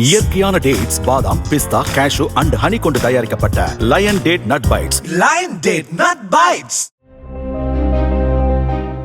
இயற்கையான டேட்ஸ் பாதாம் பிஸ்தா cash and honey கொண்டு தயாரிக்கப்பட்ட lion date nut bites Lion Date Nut Bites.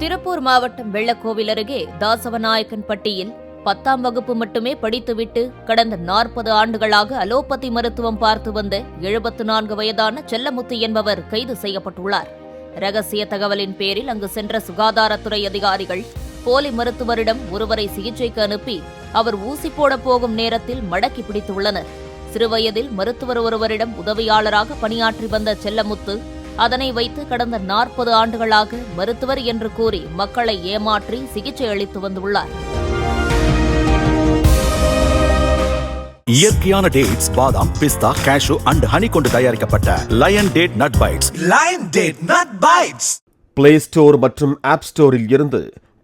Tiruppur மாவட்டம் வெள்ளக்கோவில் அருகே தாசவநாயக்கன் பட்டியில் பத்தாம் வகுப்பு மட்டுமே படித்துவிட்டு கடந்த நாற்பது ஆண்டுகளாக அலோபதி மருத்துவம் பார்த்து வந்த எழுபத்து நான்கு வயதான செல்லமுத்து என்பவர் கைது செய்யப்பட்டுள்ளார் ரகசிய தகவலின் பேரில் அங்கு சென்ற சுகாதாரத்துறை அதிகாரிகள் போலி மருத்துவரிடம் ஒருவரை சிகிச்சைக்கு அனுப்பி அவர் ஊசி போட போகும் நேரத்தில் மடக்கி பிடித்துள்ளனர். சிறுவயதில் மருத்துவர் ஒருவரிடம் உதவியாளராக பணியாற்றி வந்த செல்லமுத்து அதனை வைத்து கடந்த நாற்பது ஆண்டுகளாக மருத்துவர் என்று கூறி மக்களை ஏமாற்றி சிகிச்சை அளித்து வந்துள்ளார். இயற்கையான டேட்ஸ் பாதாம் பிஸ்தா கேஷு அண்ட் ஹனி கொண்டு தயாரிக்கப்பட்ட lion date nut bites Lion Date Nut Bites. Play store மற்றும் ஆப் ஸ்டோரில் இருந்து